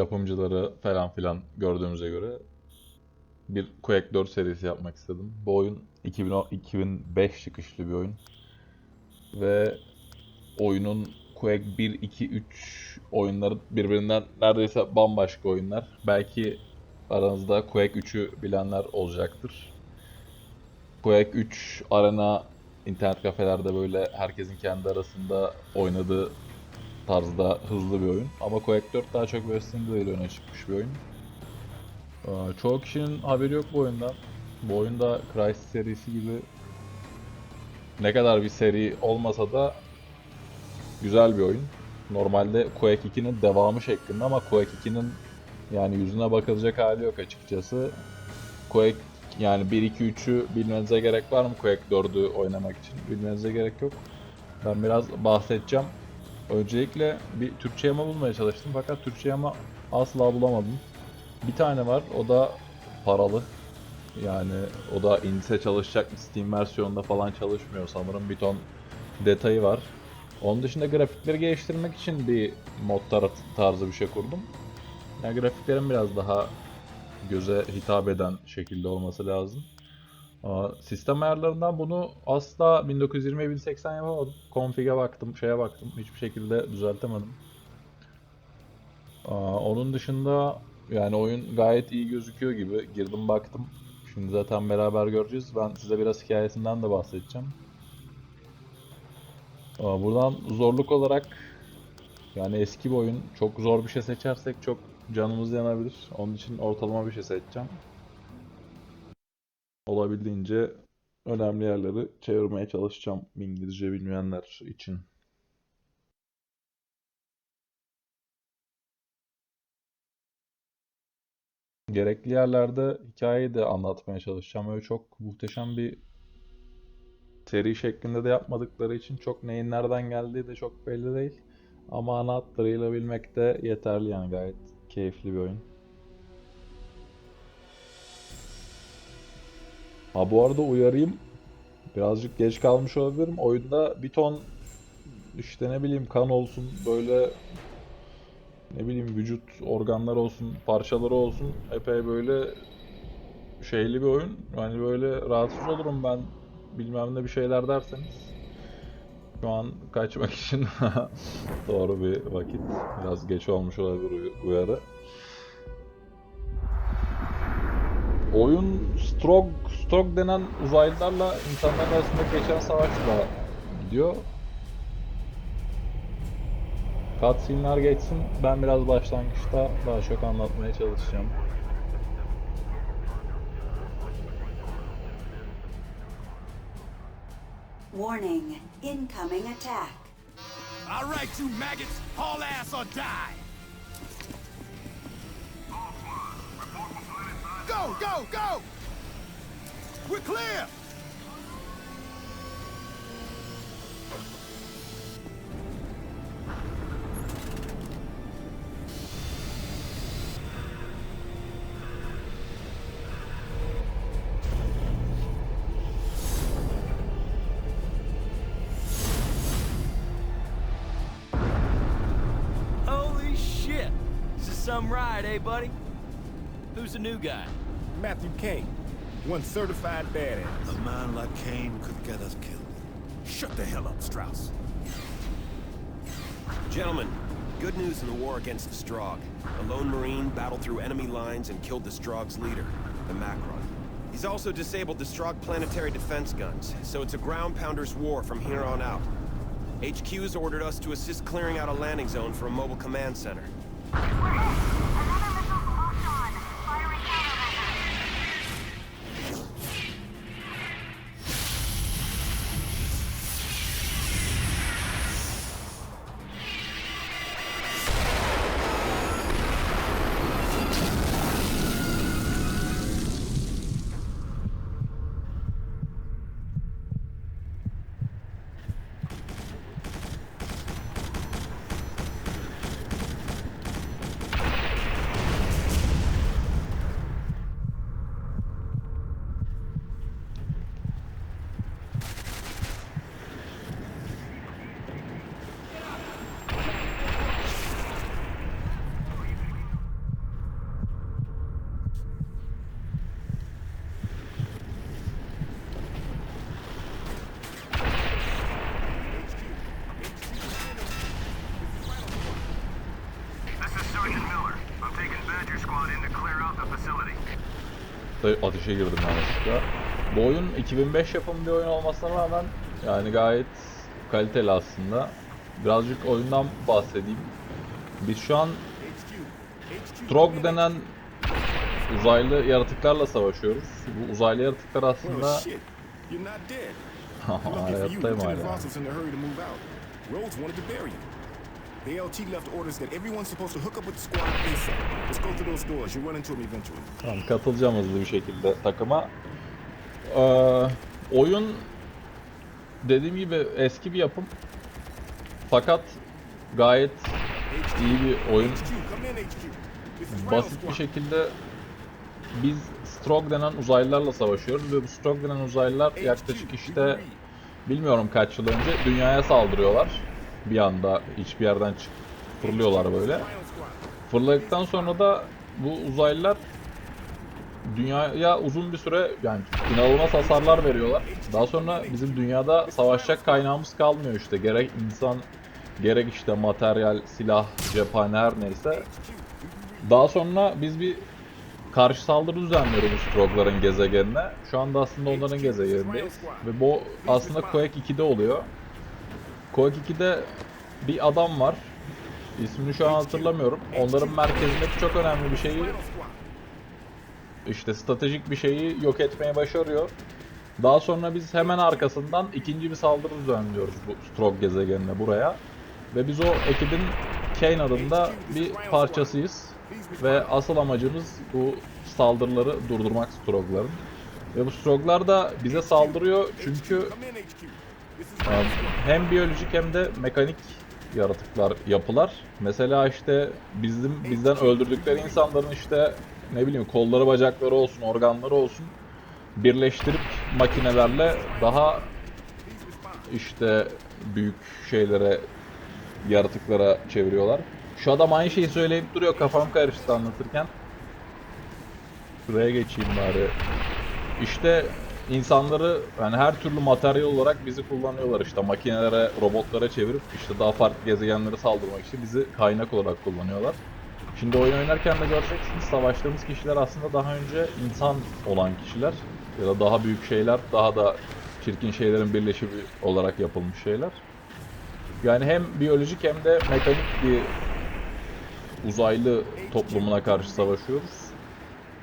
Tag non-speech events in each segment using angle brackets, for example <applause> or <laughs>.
yapımcıları falan filan gördüğümüze göre bir Quake 4 serisi yapmak istedim. Bu oyun 2010 2005 çıkışlı bir oyun. Ve oyunun Quake 1, 2, 3 oyunları birbirinden neredeyse bambaşka oyunlar. Belki aranızda Quake 3'ü bilenler olacaktır. Quake 3 arena internet kafelerde böyle herkesin kendi arasında oynadığı tarzda hızlı bir oyun. Ama Quake 4 daha çok böyle single öne çıkmış bir oyun. Aa, Çoğu kişinin haberi yok bu oyundan. Bu oyunda Crysis serisi gibi ne kadar bir seri olmasa da güzel bir oyun. Normalde Quake 2'nin devamı şeklinde ama Quake 2'nin yani yüzüne bakılacak hali yok açıkçası. Quake yani 1 2 3'ü bilmenize gerek var mı Quake 4'ü oynamak için? Bilmenize gerek yok. Ben biraz bahsedeceğim. Öncelikle bir Türkçe yama bulmaya çalıştım fakat Türkçe yama asla bulamadım. Bir tane var o da paralı. Yani o da indise çalışacak Steam versiyonunda falan çalışmıyor sanırım bir ton detayı var. Onun dışında grafikleri geliştirmek için bir mod tar- tarzı bir şey kurdum. Yani grafiklerin biraz daha göze hitap eden şekilde olması lazım. Sistem ayarlarından bunu asla 1920 1080 yapamadım. Config'e baktım, şeye baktım. Hiçbir şekilde düzeltemedim. Onun dışında yani oyun gayet iyi gözüküyor gibi. Girdim baktım. Şimdi zaten beraber göreceğiz. Ben size biraz hikayesinden de bahsedeceğim. Buradan zorluk olarak yani eski bir oyun. Çok zor bir şey seçersek çok canımız yanabilir. Onun için ortalama bir şey seçeceğim. Olabildiğince önemli yerleri çevirmeye çalışacağım İngilizce bilmeyenler için. Gerekli yerlerde hikayeyi de anlatmaya çalışacağım. Öyle çok muhteşem bir seri şeklinde de yapmadıkları için çok neyin nereden geldiği de çok belli değil. Ama ana hatlarıyla bilmek de yeterli yani gayet keyifli bir oyun. Ha bu arada uyarayım. Birazcık geç kalmış olabilirim. Oyunda bir ton işte ne bileyim kan olsun böyle ne bileyim vücut organları olsun parçaları olsun epey böyle şeyli bir oyun. Yani böyle rahatsız olurum ben bilmem ne bir şeyler derseniz. Şu an kaçmak <laughs> için doğru bir vakit. Biraz geç olmuş olabilir uy- uyarı. Oyun Strog, Strog denen uzaylılarla insanlar arasında geçen savaşla gidiyor. Cutscene'ler geçsin. Ben biraz başlangıçta daha çok anlatmaya çalışacağım. Warning, incoming attack. All right, you maggots, haul ass or die. Go, go, go! We're clear! Holy shit! This is some ride, eh, buddy? Who's the new guy? Matthew Kane, one certified badass. A man like Kane could get us killed. Shut the hell up, Strauss. Gentlemen, good news in the war against the Strogg. A lone Marine battled through enemy lines and killed the Strog's leader, the Macron. He's also disabled the Strog planetary defense guns, so it's a ground pounder's war from here on out. HQ's ordered us to assist clearing out a landing zone for a mobile command center. Ateşe girdim yanlışlıkla. Bu oyun 2005 yapımı bir oyun olmasına rağmen yani gayet kaliteli aslında. Birazcık oyundan bahsedeyim. Biz şu an Strog denen uzaylı yaratıklarla savaşıyoruz. Bu uzaylı yaratıklar aslında Oh <laughs> hayattayım hala. The LT left orders that everyone's supposed to hook up with the squad ASAP. Let's go through those doors. You'll run into them eventually. Tamam katılacağım hızlı bir şekilde takıma. Ee, oyun dediğim gibi eski bir yapım. Fakat gayet iyi bir oyun. Basit bir şekilde biz Strog denen uzaylılarla savaşıyoruz ve bu Strog denen uzaylılar yaklaşık işte bilmiyorum kaç yıl önce dünyaya saldırıyorlar. Bir anda hiçbir yerden çık fırlıyorlar böyle. Fırladıktan sonra da bu uzaylılar dünyaya uzun bir süre yani inanılmaz hasarlar veriyorlar. Daha sonra bizim dünyada savaşacak kaynağımız kalmıyor işte. Gerek insan, gerek işte materyal, silah, cephane her neyse. Daha sonra biz bir karşı saldırı düzenliyoruz bu Strog'ların gezegenine. Şu anda aslında onların gezegenindeyiz. Ve bu aslında Quake 2'de oluyor. Quake 2'de bir adam var. İsmini şu an hatırlamıyorum. Onların merkezindeki çok önemli bir şeyi işte stratejik bir şeyi yok etmeye başarıyor. Daha sonra biz hemen arkasından ikinci bir saldırı düzenliyoruz bu Strog gezegenine buraya. Ve biz o ekibin Kane adında bir parçasıyız. Ve asıl amacımız bu saldırıları durdurmak Strog'ların. Ve bu Strog'lar da bize saldırıyor çünkü Hem biyolojik hem de mekanik yaratıklar yapılar. Mesela işte bizim bizden öldürdükleri insanların işte ne bileyim kolları bacakları olsun, organları olsun birleştirip makinelerle daha işte büyük şeylere yaratıklara çeviriyorlar. Şu adam aynı şeyi söyleyip duruyor kafam karıştı anlatırken. Şuraya geçeyim bari. İşte insanları yani her türlü materyal olarak bizi kullanıyorlar işte makinelere, robotlara çevirip işte daha farklı gezegenlere saldırmak için bizi kaynak olarak kullanıyorlar. Şimdi oyun oynarken de göreceksiniz savaştığımız kişiler aslında daha önce insan olan kişiler ya da daha büyük şeyler, daha da çirkin şeylerin birleşimi olarak yapılmış şeyler. Yani hem biyolojik hem de mekanik bir uzaylı toplumuna karşı savaşıyoruz.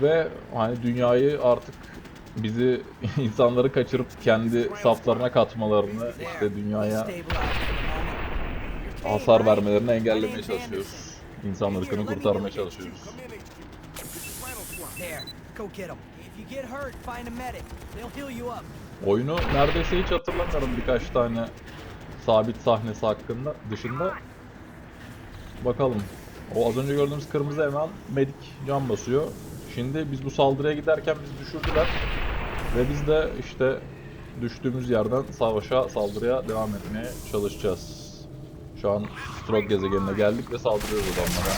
Ve hani dünyayı artık bizi <laughs> insanları kaçırıp kendi saflarına katmalarını işte dünyaya hasar vermelerini engellemeye çalışıyoruz. İnsan ırkını kurtarmaya çalışıyoruz. Oyunu neredeyse hiç hatırlamıyorum birkaç tane sabit sahnesi hakkında dışında. Bakalım. O az önce gördüğümüz kırmızı hemen medik can basıyor. Şimdi biz bu saldırıya giderken bizi düşürdüler. Ve biz de işte düştüğümüz yerden savaşa, saldırıya devam etmeye çalışacağız. Şu an Strog gezegenine geldik ve saldırıyoruz adamlara.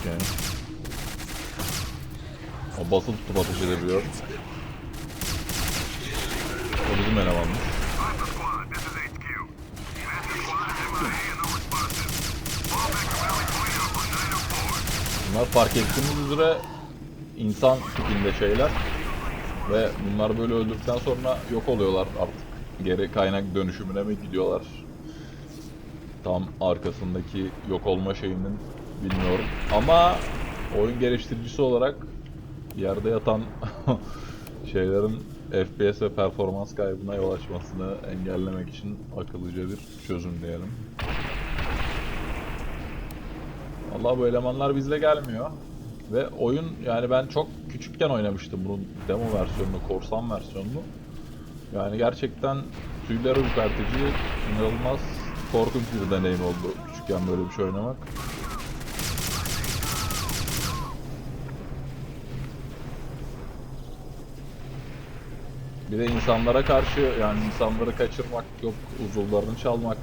Okay. O basılı tutup ateş edebiliyor. O bizim elemanmış. Bunlar fark ettiğimiz üzere insan tipinde şeyler. Ve bunlar böyle öldükten sonra yok oluyorlar artık. Geri kaynak dönüşümüne mi gidiyorlar? Tam arkasındaki yok olma şeyinin bilmiyorum. Ama oyun geliştiricisi olarak yerde yatan <laughs> şeylerin FPS ve performans kaybına yol açmasını engellemek için akıllıca bir çözüm diyelim. Allah bu elemanlar bizle gelmiyor. Ve oyun yani ben çok küçükken oynamıştım bunun demo versiyonunu, korsan versiyonunu. Yani gerçekten tüyler ürpertici, inanılmaz korkunç bir deneyim oldu küçükken böyle bir şey oynamak. Bir de insanlara karşı yani insanları kaçırmak, yok uzuvlarını çalmak,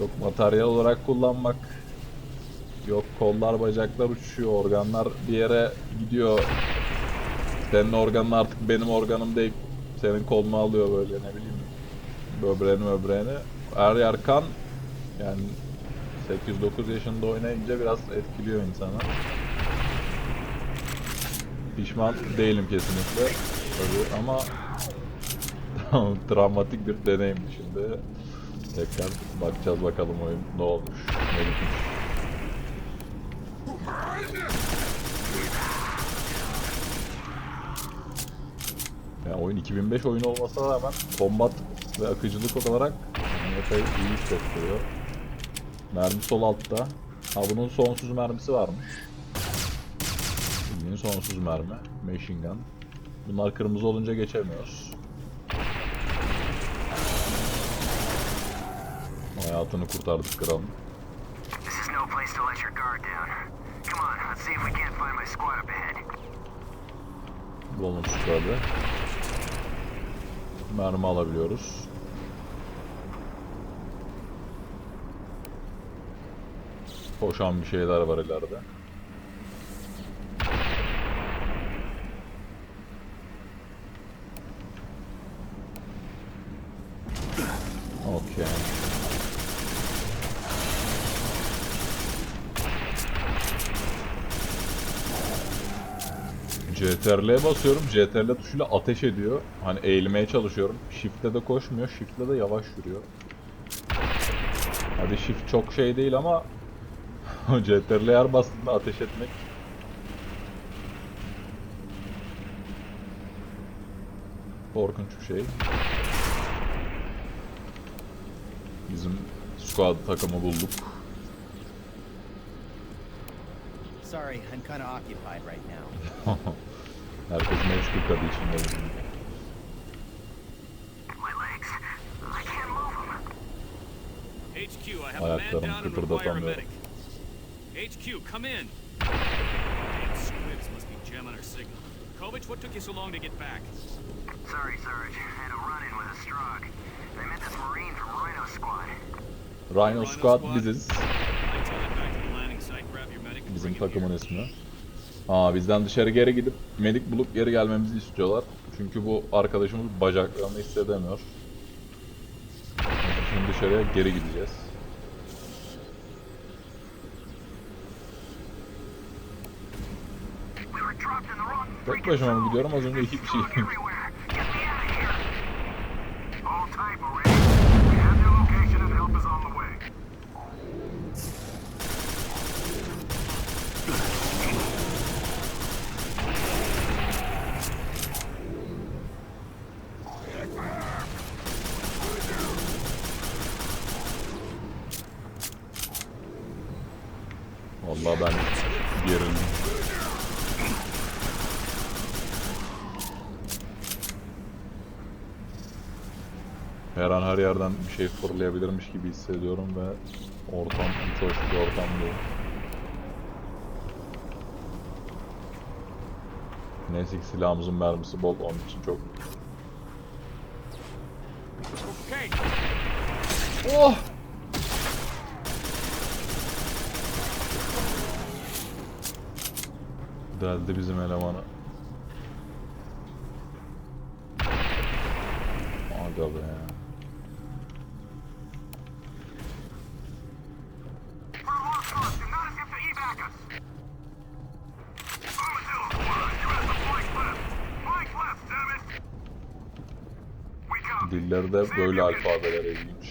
yok materyal olarak kullanmak, yok kollar bacaklar uçuşuyor, organlar bir yere gidiyor. Senin organın artık benim organım değil, senin kolunu alıyor böyle ne bileyim böbreğini böbreğini. er yer kan yani 8-9 yaşında oynayınca biraz etkiliyor insanı. Pişman değilim kesinlikle. Tabii ama <laughs> travmatik bir deneyimdi şimdi. Tekrar bakacağız bakalım oyun ne olmuş, ne bitmiş. Yani oyun 2005 oyunu olmasına rağmen kombat ve akıcılık olarak epey iyi hissettiriyor. Mermi sol altta. Ha bunun sonsuz mermisi varmış. Bildiğin sonsuz mermi. Machine gun. Bunlar kırmızı olunca geçemiyoruz. Hayatını kurtardık kralın. This is no place to let your guard down. Come on, let's see if we can't find my squad up ahead. Bonus squad'ı. Mermi alabiliyoruz. Koşan bir şeyler var ileride. CTRL'ye basıyorum. CTRL tuşuyla ateş ediyor. Hani eğilmeye çalışıyorum. Shift'le de koşmuyor. Shift'le de yavaş yürüyor. Hadi shift çok şey değil ama <laughs> CTRL'ye her bastığında ateş etmek korkunç bir şey. Bizim squad takımı bulduk. Sorry, I'm kind of occupied right now. Herkes meşgul tabii içinde. My legs. I can't move. HQ, I have a man down and require a kıpırdatamıyorum. medic. HQ, come in. Damn squibs must be jamming our signal. Kovic, what took you so long to get back? Sorry, Sarge. Had a run-in with a Strog. They met this Marine from Rhino Squad. Rhino Rhino Squad Squad. biziz. Bizim takımın ismi. Aa bizden dışarı geri gidip medik bulup geri gelmemizi istiyorlar. Çünkü bu arkadaşımız bacaklarını hissedemiyor. Şimdi dışarıya geri gideceğiz. Tek başıma mı gidiyorum? Az önce iki kişi. everywhere. Get me out of here. All tight, Marine. We have your location and help is on the way. Vallahi ben gerildim. Her an her yerden bir şey fırlayabilirmiş gibi hissediyorum ve ortam hiç hoş bir ortam değil. Neyse ki silahımızın mermisi bol onun için çok... Oh! Deldi bizim elemanı. Copy. Dilleri de böyle alfabeler ilginç.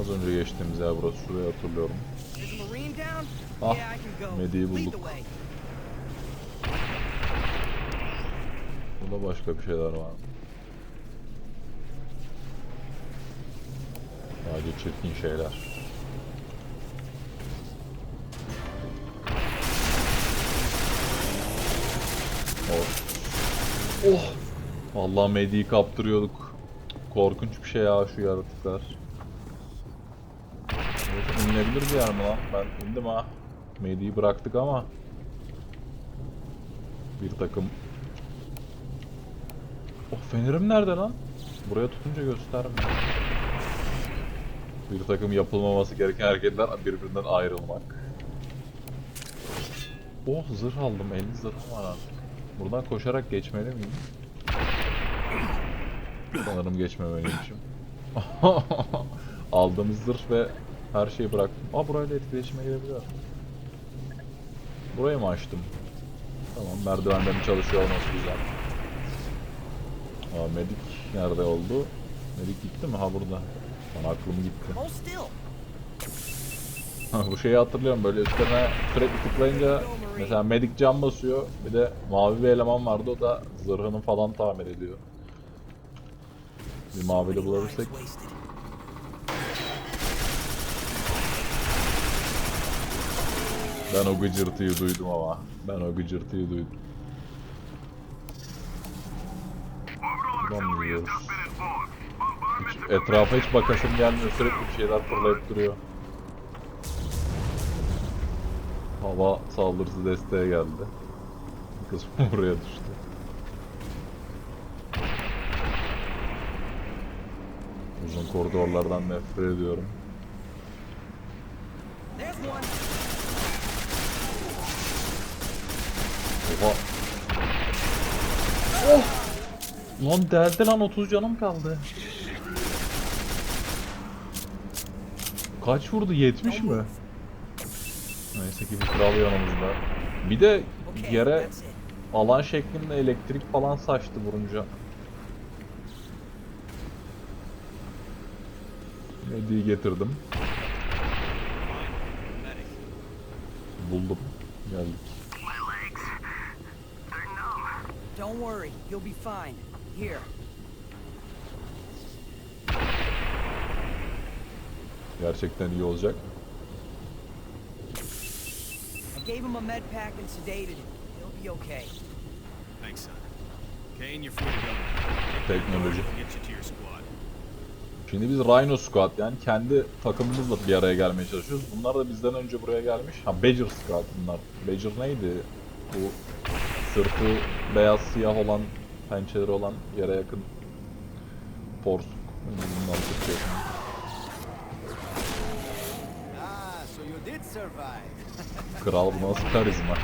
Az önce geçtiğimiz yer burası. Şurayı hatırlıyorum. Ah. Medi'yi bulduk. Burada başka bir şeyler var. Sadece çirkin şeyler. Vallahi Medi'yi kaptırıyorduk. Korkunç bir şey ya şu yaratıklar. İnilebilir bir yer mi lan? Ben indim ha. Medi'yi bıraktık ama. Bir takım Oh fenerim nerede lan? Buraya tutunca göstermiyor. Bir takım yapılmaması gereken hareketler birbirinden ayrılmak. Oh zırh aldım. 50 zırhım var artık. Buradan koşarak geçmeli miyim? Sanırım geçmemeliymişim. <laughs> Aldığımız zırh ve her şeyi bıraktım. Aa burayla etkileşime girebiliyor. Burayı mı açtım? Tamam merdivenden çalışıyor olması güzel. Aa medik nerede oldu? Medik gitti mi? Ha burada. Bana aklım gitti. Bu şeyi hatırlıyorum böyle üstüne sürekli tıklayınca mesela medik can basıyor bir de mavi bir eleman vardı o da zırhını falan tamir ediyor. Bir mavili bulabilirsek. Wasted. Ben o gıcırtıyı duydum ama. Ben o gıcırtıyı duydum. Buradan mı gidiyoruz? Hiç etrafa hiç bakasım gelmiyor sürekli bir şeyler fırlayıp duruyor. Hava saldırısı desteğe geldi. Kısmı <laughs> buraya düştü. Uzun koridorlardan nefret ediyorum. Oha. Oh! Lan deldi lan 30 canım kaldı. Kaç vurdu? 70 mi? Neyse ki bir kral yanımızda. Bir de yere alan şeklinde elektrik falan saçtı vurunca. Medi'yi getirdim. Buldum. Geldik. Don't worry, you'll be fine. Here. Gerçekten iyi olacak. I gave him a med pack and sedated him. He'll be okay. Thanks, son. Kane, you're free to go. Take the Technology. We'll get you to your squad. Şimdi biz Rhino Squad yani kendi takımımızla bir araya gelmeye çalışıyoruz. Bunlar da bizden önce buraya gelmiş. Ha Badger Squad bunlar. Badger neydi? Bu sırtı beyaz siyah olan, pençeleri olan yere yakın porsuk. Bundan you survive. <laughs> Kral bu nasıl karizma?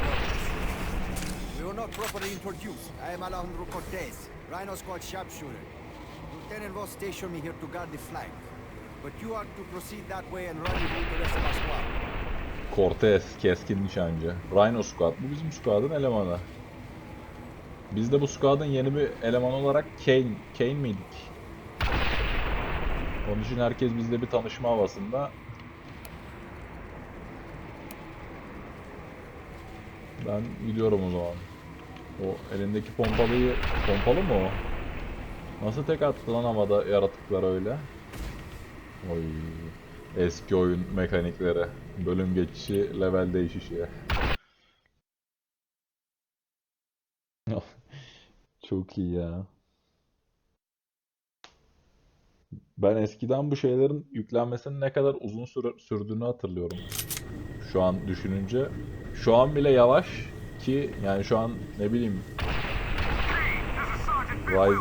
Were not properly introduced. I am Alejandro Cortez, Rhino Squad sharpshooter. Lieutenant Voss stationed me here to guard the flank. But you are to proceed that way and rendezvous with the rest of our squad. Cortez, keskin nişancı. Rhino Squad, bu bizim squad'ın elemanı. Biz de bu squad'ın yeni bir elemanı olarak Kane, Kane miydik? Onun için herkes bizle bir tanışma havasında. Ben gidiyorum o zaman. O elindeki pompalıyı... Pompalı mı o? Nasıl tek attı lan havada yaratıklar öyle? Oy. Eski oyun mekanikleri. Bölüm geçişi, level değişişi. <laughs> Çok iyi ya. Ben eskiden bu şeylerin yüklenmesinin ne kadar uzun süre sürdüğünü hatırlıyorum. Şu an düşününce. Şu an bile yavaş ki yani şu an ne bileyim Rise